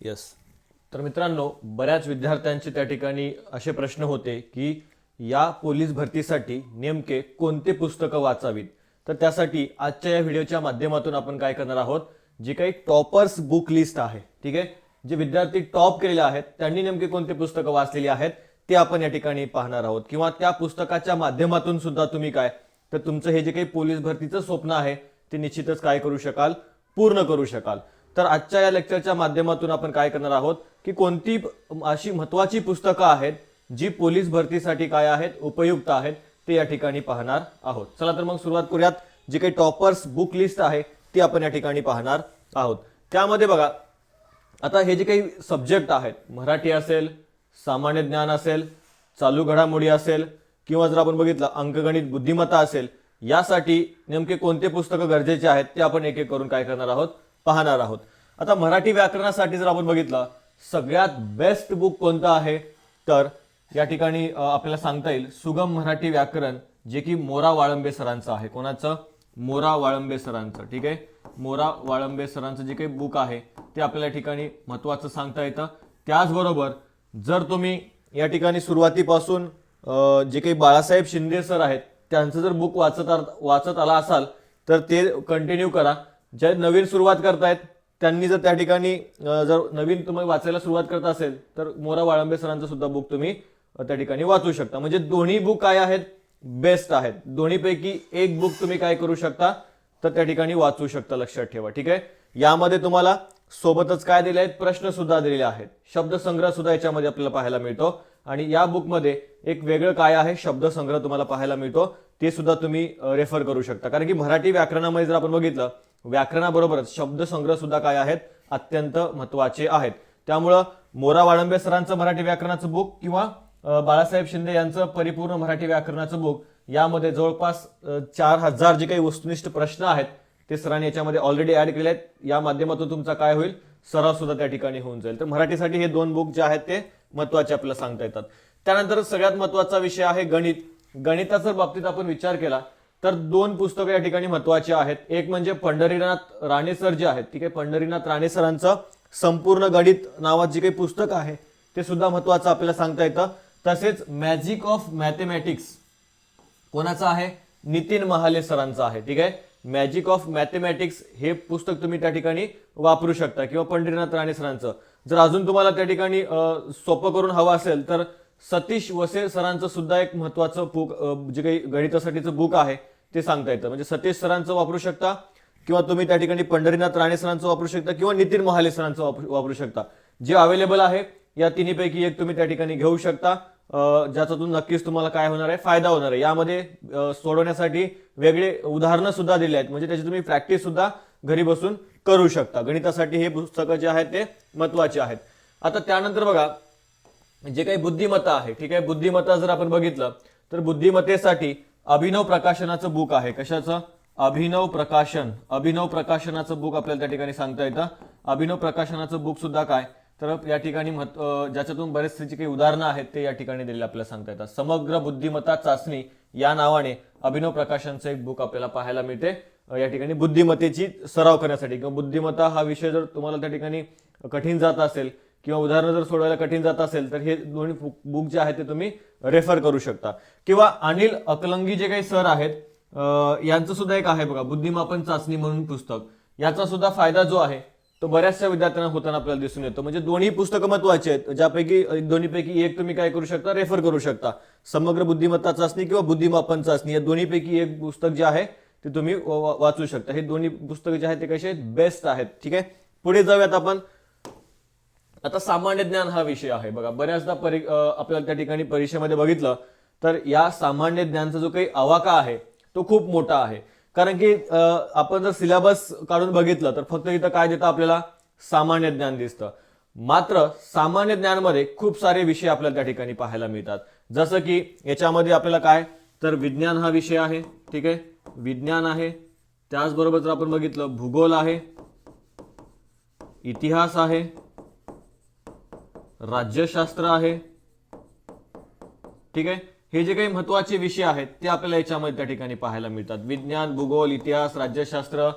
Yes तर मित्रांनो बऱ्याच विद्यार्थ्यांचे त्या ठिकाणी असे प्रश्न होते की या पोलीस भरतीसाठी नेमके कोणते पुस्तकं वाचावीत? तर त्यासाठी आजच्या या व्हिडिओच्या माध्यमातून आपण काय करणार आहोत? जे काही टॉपर्स बुक लिस्ट आहे ठीक आहे? जे विद्यार्थी टॉप केलेले आहेत त्यांनी नेमके कोणते पुस्तकं वाचलेली आहेत ते आपण या ठिकाणी पाहणार आहोत. किंवा त्या पुस्तकाच्या माध्यमातून सुद्धा तुम्ही काय? तर तुमचं हे जे काही पोलीस भरतीचं स्वप्न आहे ते निश्चितच काय करू शकाल? पूर्ण करू शकाल. तर आजच्या या लेक्चरच्या माध्यमातून आपण काय करणार आहोत की कोणती अशी महत्वाची पुस्तकं आहेत जी पोलीस भरतीसाठी काय आहेत उपयुक्त आहेत ते या ठिकाणी पाहणार आहोत. चला तर मग सुरुवात करूयात. जी काही टॉपर्स बुक लिस्ट आहे ती आपण या ठिकाणी पाहणार आहोत. त्यामध्ये बघा आता हे जे काही सब्जेक्ट आहेत मराठी असेल सामान्य ज्ञान असेल चालू घडामोडी असेल किंवा जर आपण बघितलं अंकगणित बुद्धिमत्ता असेल यासाठी नेमके कोणते पुस्तकं गरजेचे आहेत ते आपण एक एक करून काय करणार आहोत पाहणार आहोत. आता मराठी व्याकरणासाठी जर आपण बघितलं सगळ्यात बेस्ट बुक कोणतं आहे? तर या ठिकाणी आपल्याला सांगता येईल सुगम मराठी व्याकरण जे की मोरा वाळंबे सरांचं आहे. कोणाचं? मोरा वाळंबे सरांचं ठीक आहे? मोरा वाळंबे सरांचं जे काही बुक आहे ते आपल्याला ठिकाणी महत्त्वाचं सांगता येतं. त्याचबरोबर जर तुम्ही या ठिकाणी सुरुवातीपासून जे काही बाळासाहेब शिंदे सर आहेत त्यांचं जर बुक वाचत वाचत आला असाल तर ते कंटिन्यू करा. जे नवीन सुरुवात करतायत त्यांनी जर त्या ठिकाणी जर नवीन तुम्ही वाचायला सुरुवात करत असेल तर मोरा वाळंबे सरांचं सुद्धा बुक तुम्ही त्या ठिकाणी वाचू शकता. म्हणजे दोन्ही बुक काय आहेत? बेस्ट आहेत. दोन्हीपैकी एक बुक तुम्ही काय करू शकता तर त्या ठिकाणी वाचू शकता लक्षात ठेवा. ठीक आहे? यामध्ये तुम्हाला सोबतच काय दिले आहेत? प्रश्न सुद्धा दिलेले आहेत. शब्दसंग्रह सुद्धा याच्यामध्ये आपल्याला पाहायला मिळतो. आणि या बुकमध्ये एक वेगळं काय आहे? शब्दसंग्रह तुम्हाला पाहायला मिळतो. ते सुद्धा तुम्ही रेफर करू शकता. कारण की मराठी व्याकरणामध्ये जर आपण बघितलं व्याकरणाबरोबरच शब्दसंग्रह सुद्धा काय आहेत? अत्यंत महत्त्वाचे आहेत. त्यामुळं मोरा वाळंबे सरांचं मराठी व्याकरणाचं बुक किंवा बाळासाहेब शिंदे यांचं परिपूर्ण मराठी व्याकरणाचं बुक यामध्ये जवळपास चार हजार जे काही वस्तुनिष्ठ प्रश्न आहेत ते सरांनी याच्यामध्ये ऑलरेडी ऍड केले आहेत. या माध्यमातून तुमचा काय होईल? सराव सुद्धा त्या ठिकाणी होऊन जाईल. तर मराठीसाठी हे दोन बुक जे आहेत ते महत्त्वाचे आपल्याला सांगता येतात. त्यानंतर सगळ्यात महत्त्वाचा विषय आहे गणित. गणिताच्या बाबतीत आपण विचार केला तर दोन पुस्तकं या ठिकाणी महत्वाची आहेत. एक म्हणजे पंढरीनाथ राणे सर जे आहेत ठीक आहे पंढरीनाथ राणे सरांचं संपूर्ण गणित नावात जे काही पुस्तक आहे ते सुद्धा महत्वाचं आपल्याला सांगता येतं. तसेच मॅजिक ऑफ मॅथेमॅटिक्स कोणाचं आहे? नितीन महाले सरांचं आहे ठीक आहे? मॅजिक ऑफ मॅथेमॅटिक्स हे पुस्तक तुम्ही त्या ठिकाणी वापरू शकता किंवा पंढरीनाथ राणे सरांचं जर अजून तुम्हाला त्या ठिकाणी सोपं करून हवं असेल तर सतीश वसे सरांचं सुद्धा एक महत्वाचं बुक जे काही गणितासाठीचं बुक आहे ते सांगता येतं. म्हणजे सतीश सरांचं वापरू शकता किंवा तुम्ही त्या ठिकाणी पंढरीनाथ राणे सरांचं वापरू शकता किंवा नितीन महाले सरांचं वापरू वापरू शकता. जे अवेलेबल आहे या तिन्हीपैकी एक तुम्ही त्या ठिकाणी घेऊ शकता. ज्याच्यातून नक्कीच तुम्हाला काय होणार आहे फायदा होणार आहे. यामध्ये सोडवण्यासाठी वेगळे उदाहरणं सुद्धा दिले आहेत. म्हणजे त्याची तुम्ही प्रॅक्टिस सुद्धा घरी बसून करू शकता. गणितासाठी हे पुस्तकं जे आहेत ते महत्त्वाचे आहेत. आता त्यानंतर बघा जे काही बुद्धिमत्ता आहे ठीक आहे? बुद्धिमत्ता जर आपण बघितलं तर बुद्धिमत्तेसाठी अभिनव प्रकाशनाचं बुक आहे. कशाचं? अभिनव प्रकाशन. अभिनव प्रकाशनाचं बुक आपल्याला त्या ठिकाणी सांगता येतं. अभिनव प्रकाशनाचं बुक सुद्धा काय? तर या ठिकाणी ज्याच्यातून बरेचसे काही उदाहरणं आहेत ते या ठिकाणी दिलेले आपल्याला सांगता येतात. समग्र बुद्धिमत्ता चाचणी या नावाने अभिनव प्रकाशनचं एक बुक आपल्याला पाहायला मिळते. या ठिकाणी बुद्धिमत्तेची सराव करण्यासाठी. किंवा बुद्धिमत्ता हा विषय जर तुम्हाला त्या ठिकाणी कठीण जात असेल किंवा उदाहरणं जर सोडवायला कठीण जात असेल तर हे दोन्ही बुक जे आहे ते तुम्ही रेफर करू शकता. किंवा अनिल अकलंगी जे काही सर आहेत यांचं सुद्धा एक आहे बघा बुद्धिमापन चाचणी म्हणून पुस्तक. याचा सुद्धा फायदा जो आहे तो बऱ्याचशा विद्यार्थ्यांना होताना आपल्याला दिसून येतो. म्हणजे दोन्ही पुस्तकं महत्वाची आहेत ज्यापैकी दोन्हीपैकी एक तुम्ही काय करू शकता रेफर करू शकता. समग्र बुद्धिमत्ता चाचणी किंवा बुद्धिमापन चाचणी या दोन्हीपैकी एक पुस्तक जे आहे ते तुम्ही वाचू शकता. हे दोन्ही पुस्तकं जे आहेत ते कसे बेस्ट आहेत. ठीक आहे? पुढे जाऊयात आपण. आता सामान्य ज्ञान हा विषय आहे. बघा बऱ्याचदा परी आपल्याला त्या ठिकाणी परीक्षेमध्ये बघितलं तर या सामान्य ज्ञानचा जो काही आवाका आहे तो खूप मोठा आहे. कारण की आपण जर सिलेबस काढून बघितलं तर फक्त इथं काय देतं आपल्याला? सामान्य ज्ञान दिसतं. मात्र सामान्य ज्ञानमध्ये खूप सारे विषय आपल्याला त्या ठिकाणी पाहायला मिळतात. जसं की याच्यामध्ये आपल्याला काय? तर विज्ञान हा विषय आहे ठीक आहे? विज्ञान आहे त्याचबरोबर जर आपण बघितलं भूगोल आहे इतिहास आहे राज्यशास्त्र आहे. ठीक आहे? हे जे काही महत्त्वाचे विषय आहेत ते आपल्याला याच्यामध्ये त्या ठिकाणी पाहायला मिळतात. विज्ञान भूगोल इतिहास राज्यशास्त्र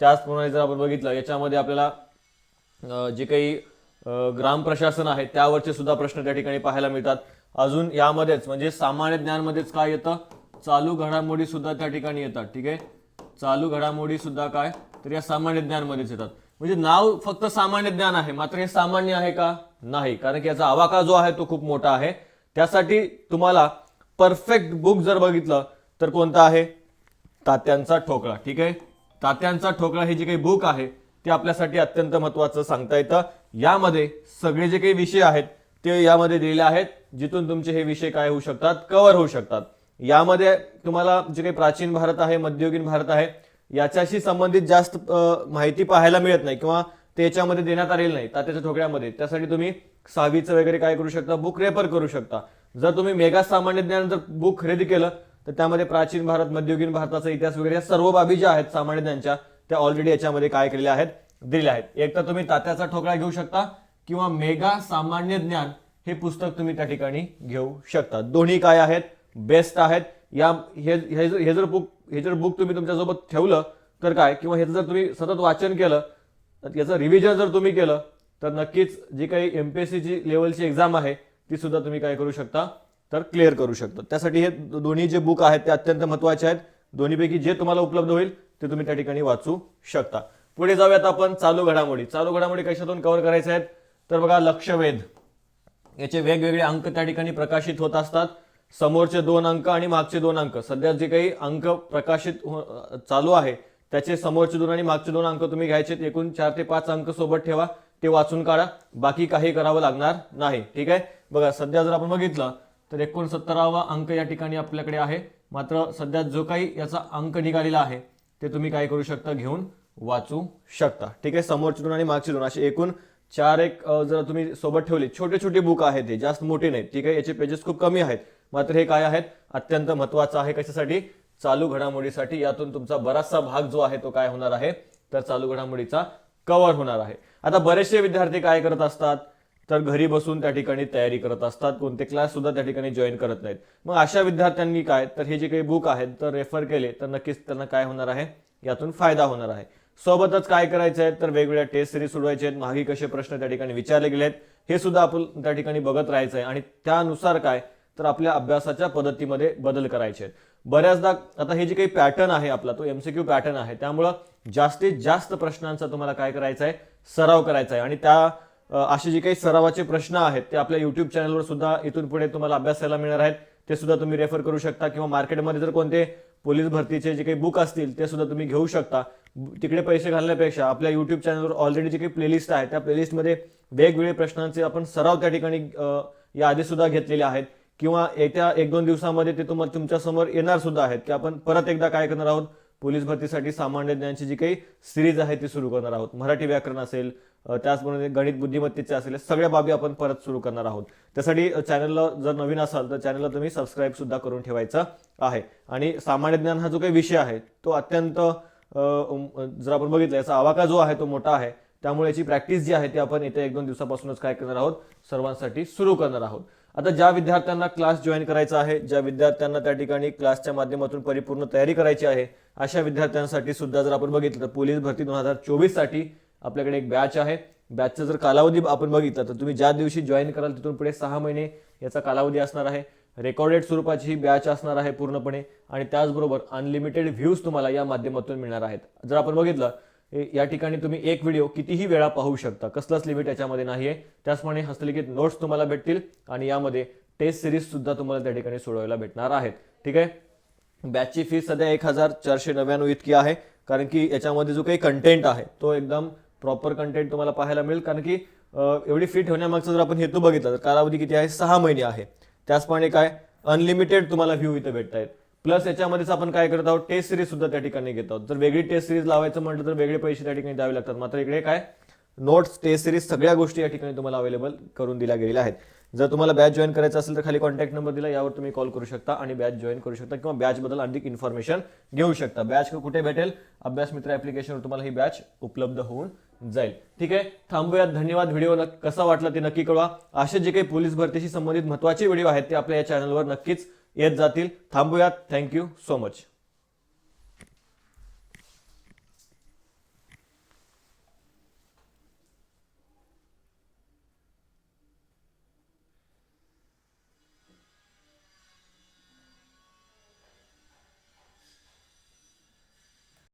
त्याचप्रमाणे जर आपण बघितलं याच्यामध्ये आपल्याला जे काही ग्राम प्रशासन आहे त्यावरचे सुद्धा प्रश्न त्या ठिकाणी पाहायला मिळतात. अजून यामध्येच म्हणजे सामान्य ज्ञानमध्येच काय येतं? चालू घडामोडी सुद्धा त्या ठिकाणी येतात. ठीक आहे? चालू घडामोडी सुद्धा काय? तर या सामान्य ज्ञानमध्येच येतात. म्हणजे नाव फक्त सामान्य ज्ञान आहे. मात्र हे सामान्य आहे का? नाही. कारण की याचा आवाका जो आहे तो खूप मोठा आहे. त्यासाठी तुम्हाला परफेक्ट बुक जर बघितलं तर कोणता आहे? तात्यांचा ठोकळा. ठीक आहे? तात्यांचा ठोकळा हे जे काही बुक आहे ते आपल्यासाठी अत्यंत महत्वाचं सांगता येतं. यामध्ये सगळे जे काही विषय आहेत ते यामध्ये दिलेले आहेत जिथून तुमचे हे विषय काय होऊ शकतात? कव्हर होऊ शकतात. यामध्ये तुम्हाला जे काही प्राचीन भारत आहे मध्ययुगीन भारत आहे याच्याशी संबंधित जास्त माहिती पाहायला मिळत नाही किंवा ते याच्यामध्ये देण्यात आलेलं नाही तात्याच्या ठोकळ्यामध्ये. त्यासाठी तुम्ही सहावीचं वगैरे काय करू शकता बुक रेफर करू शकता. जर तुम्ही मेगा सामान्य ज्ञान जर बुक खरेदी केलं तर त्यामध्ये प्राचीन भारत मध्ययुगीन भारताचा इतिहास वगैरे या सर्व बाबी ज्या आहेत सामान्य ज्ञानच्या त्या ऑलरेडी याच्यामध्ये काय केलेल्या आहेत दिलेल्या आहेत. एक तर तुम्ही तात्याचा ठोकळा घेऊ शकता किंवा मेगा सामान्य ज्ञान हे पुस्तक तुम्ही त्या ठिकाणी घेऊ शकता. दोन्ही काय आहेत? बेस्ट आहेत. या हे हे जर हे जर बुक हे जर बुक तुम्ही तुमच्यासोबत ठेवलं तर काय? किंवा ह्याचं जर तुम्ही सतत वाचन केलं तर याचं रिव्हिजन जर तुम्ही केलं तर नक्कीच जी काही एम पी एस सीची लेवलची एक्झाम आहे ती सुद्धा तुम्ही काय करू शकता? तर क्लिअर करू शकता. त्यासाठी हे दोन्ही जे बुक आहेत ते अत्यंत महत्त्वाचे आहेत. दोन्हीपैकी जे तुम्हाला उपलब्ध होईल ते तुम्ही त्या ठिकाणी वाचू शकता. पुढे जाऊयात आपण चालू घडामोडी. चालू घडामोडी कशातून कव्हर करायच्या आहेत? तर बघा लक्षवेध. याचे वेगवेगळे अंक त्या ठिकाणी प्रकाशित होत असतात. समोरचे दोन अंक आणि मागचे दोन अंक. सध्या जे काही अंक प्रकाशित हो- चालू आहे त्याचे समोरचे दोन आणि मागचे दोन अंक तुम्ही घ्यायचे एकूण चार ते पाच अंक सोबत ठेवा ते वाचून काढा. बाकी काही करावं लागणार नाही. ठीक आहे? बघा सध्या जर आपण बघितलं तर एकोणसत्तरावा अंक या ठिकाणी आपल्याकडे आहे. मात्र सध्या जो काही याचा अंक निघालेला आहे ते तुम्ही काय करू शकता? घेऊन वाचू शकता. ठीक आहे? समोरचे दोन आणि मागचे दोन. असे एकूण चार एक जर तुम्ही सोबत ठेवले छोटे छोटे बुक आहेत ते जास्त मोठे नाहीत. ठीक आहे? याचे पेजेस खूप कमी आहेत. मात्र हे काय आहेत? अत्यंत महत्वाचं आहे कशासाठी? चालू घडामोडीसाठी. यातून तुमचा बराचसा भाग जो आहे तो काय होणार आहे? तर चालू घडामोडीचा कव्हर होणार आहे. आता बरेचसे विद्यार्थी काय करत असतात? तर घरी बसून त्या ठिकाणी तयारी करत असतात. कोणते क्लास सुद्धा त्या ठिकाणी जॉईन करत नाहीत. मग अशा विद्यार्थ्यांनी काय? तर हे जे काही बुक आहेत तर रेफर केले तर नक्कीच त्यांना काय होणार आहे? यातून फायदा होणार आहे. सोबतच काय करायचं आहे तर वेगवेगळ्या टेस्ट सिरीज सोडवायचे आहेत. मागे कसे प्रश्न त्या ठिकाणी विचारले गेले आहेत हे सुद्धा आपण त्या ठिकाणी बघत राहायचं आहे आणि त्यानुसार काय? तर आपल्या अभ्यासाच्या पद्धतीमध्ये बदल करायचे आहेत. बऱ्याचदा आता हे जे काही पॅटर्न आहे आपला तो एमसीक्यू पॅटर्न आहे त्यामुळं जास्तीत जास्त प्रश्नांचा तुम्हाला काय करायचा आहे? सराव करायचा आहे. आणि त्या असे जे काही सरावाचे प्रश्न आहेत ते आपल्या युट्यूब चॅनलवर सुद्धा इथून पुढे तुम्हाला अभ्यासायला मिळणार आहेत. ते सुद्धा तुम्ही रेफर करू शकता. किंवा मार्केटमध्ये जर कोणते पोलीस भरतीचे जे काही बुक असतील ते सुद्धा तुम्ही घेऊ शकता. तिकडे पैसे घालण्यापेक्षा आपल्या युट्यूब चॅनलवर ऑलरेडी जे काही प्लेलिस्ट आहे त्या प्लेलिस्टमध्ये वेगवेगळे प्रश्नांचे आपण सराव त्या ठिकाणी या आधी सुद्धा घेतलेले आहेत. किंवा येत्या एक दोन दिवसामध्ये ते तुम्हाला तुमच्यासमोर येणार सुद्धा आहेत की आपण परत एकदा काय करणार आहोत? पोलीस भरतीसाठी सामान्य ज्ञानची जी काही सिरीज आहे ती सुरू करणार आहोत. मराठी व्याकरण असेल त्याचबरोबर त्याचप्रमाणे गणित बुद्धिमत्तेचे असेल सगळ्या बाबी आपण परत सुरू करणार आहोत. त्यासाठी चॅनलला जर नवीन असाल तर चॅनलला तुम्ही सबस्क्राईब सुद्धा करून ठेवायचं आहे. आणि सामान्य ज्ञान हा जो काही विषय आहे तो अत्यंत जर आपण बघितलं याचा आवाका जो आहे तो मोठा आहे. त्यामुळे याची प्रॅक्टिस जी आहे ती आपण येत्या एक दोन दिवसापासूनच काय करणार आहोत? सर्वांसाठी सुरू करणार आहोत. आता ज्या विद्यार्थ्यांना क्लास जॉईन करायचा आहे ज्या विद्यार्थ्यांना त्या ठिकाणी क्लासच्या माध्यमातून परिपूर्ण तयारी करायची आहे अशा विद्यार्थ्यांसाठी सुद्धा जर आपण बघितलं तर पोलीस भरती दोन हजार चोवीससाठी आपल्याकडे एक बॅच आहे. बॅचचा जर कालावधी आपण बघितला तर तुम्ही ज्या दिवशी जॉईन कराल तिथून पुढे सहा महिने याचा कालावधी असणार आहे. रेकॉर्डेड स्वरूपाची ही बॅच असणार आहे पूर्णपणे आणि त्याचबरोबर अनलिमिटेड व्ह्यूज तुम्हाला या माध्यमातून मिळणार आहेत. जर आपण बघितलं या ठिकाणी तुम्ही एक व्हिडिओ कितीही वेळा पाहू शकता. कसलंच लिमिट याच्यामध्ये नाही आहे त्याचप्रमाणे हस्तलिखित नोट्स तुम्हाला भेटतील आणि यामध्ये टेस्ट सिरीज सुद्धा तुम्हाला त्या ठिकाणी सोडवायला भेटणार आहेत. ठीक आहे? बॅचची फी सध्या एक हजार चारशे नव्याण्णव इतकी आहे. कारण की याच्यामध्ये जो काही कंटेंट आहे तो एकदम प्रॉपर कंटेंट तुम्हाला पाहायला मिळेल. कारण की एवढी फी ठेवण्यामागचा जर आपण हेतू बघितला तर कालावधी किती आहे? सहा महिने आहे. त्याचप्रमाणे काय? अनलिमिटेड तुम्हाला व्ह्यू इथं भेटत आहेत प्लस याच्यामध्येच आपण काय करत आहोत टेस्ट सिरीज सुद्धा त्या ठिकाणी घेत आहोत. जर वेगळी टेस्ट सिरीज लावायचं म्हटलं तर वेगळे पैसे त्या ठिकाणी द्यावे लागतात. मात्र इकडे काय? नोट्स टेस्ट सिरीज सगळ्या गोष्टी या ठिकाणी तुम्हाला अवेलेबल करून दिल्या गेलेल्या आहेत. जर तुम्हाला बॅच जॉईन करायचं असेल तर खाली कॉन्टॅक्ट नंबर दिला यावर तुम्ही कॉल करू शकता आणि बॅच जॉईन करू शकता किंवा बॅचबद्दल अधिक इन्फॉर्मेशन घेऊ शकता. बॅच कुठे भेटेल? अभ्यास मित्र ऍप्लिकेशनवर तुम्हाला ही बॅच उपलब्ध होऊन जाईल. ठीक आहे? थांबूयात. धन्यवाद. व्हिडिओ कसा वाटला ते नक्की कळवा. असे जे काही पोलीस भरतीशी संबंधित महत्त्वाचे व्हिडिओ आहेत ते आपल्या या चॅनलवर नक्कीच येत जातील. थांबूयात. Thank you so much